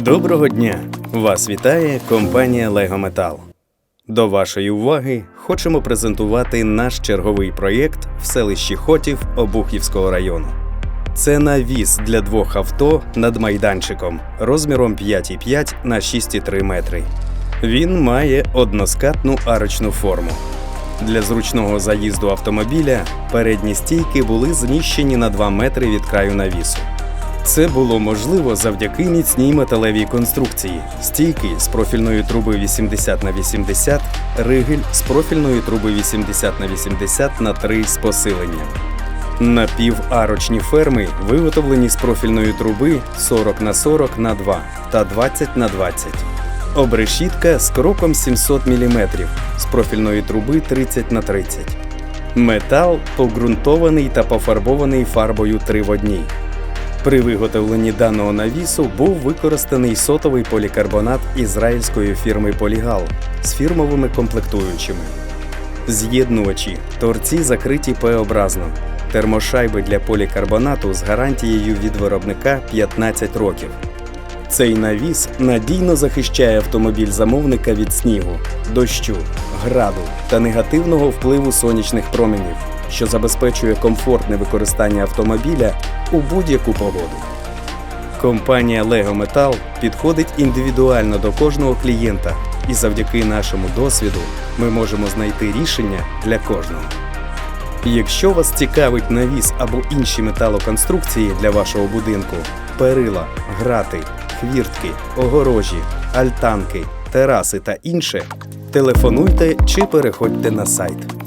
Доброго дня! Вас вітає компанія Lego Metal. До вашої уваги хочемо презентувати наш черговий проєкт в селищі Хотів Обухівського району. Це навіс для двох авто над майданчиком розміром 5,5 на 6,3 метри. Він має односкатну арочну форму. Для зручного заїзду автомобіля передні стійки були зміщені на 2 метри від краю навісу. Це було можливо завдяки міцній металевій конструкції, стійки з профільної труби 80 на 80, ригель з профільної труби 80 на 80 на 3 з посиленням. Напіварочні ферми виготовлені з профільної труби 40 на 40 на 2 та 20 на 20. Обрешітка з кроком 700 мм, з профільної труби 30 на 30. Метал погрунтований та пофарбований фарбою 3 в одній. При виготовленні даного навісу був використаний сотовий полікарбонат ізраїльської фірми Полігал з фірмовими комплектуючими. З'єднувачі торці закриті П-образно. Термошайби для полікарбонату з гарантією від виробника 15 років. Цей навіс надійно захищає автомобіль замовника від снігу, дощу, граду та негативного впливу сонячних променів, що забезпечує комфортне використання автомобіля у будь-яку погоду. Компанія Lego Metal підходить індивідуально до кожного клієнта, і завдяки нашому досвіду ми можемо знайти рішення для кожного. Якщо вас цікавить навіс або інші металоконструкції для вашого будинку, перила, грати, хвіртки, огорожі, альтанки, тераси та інше, телефонуйте чи переходьте на сайт.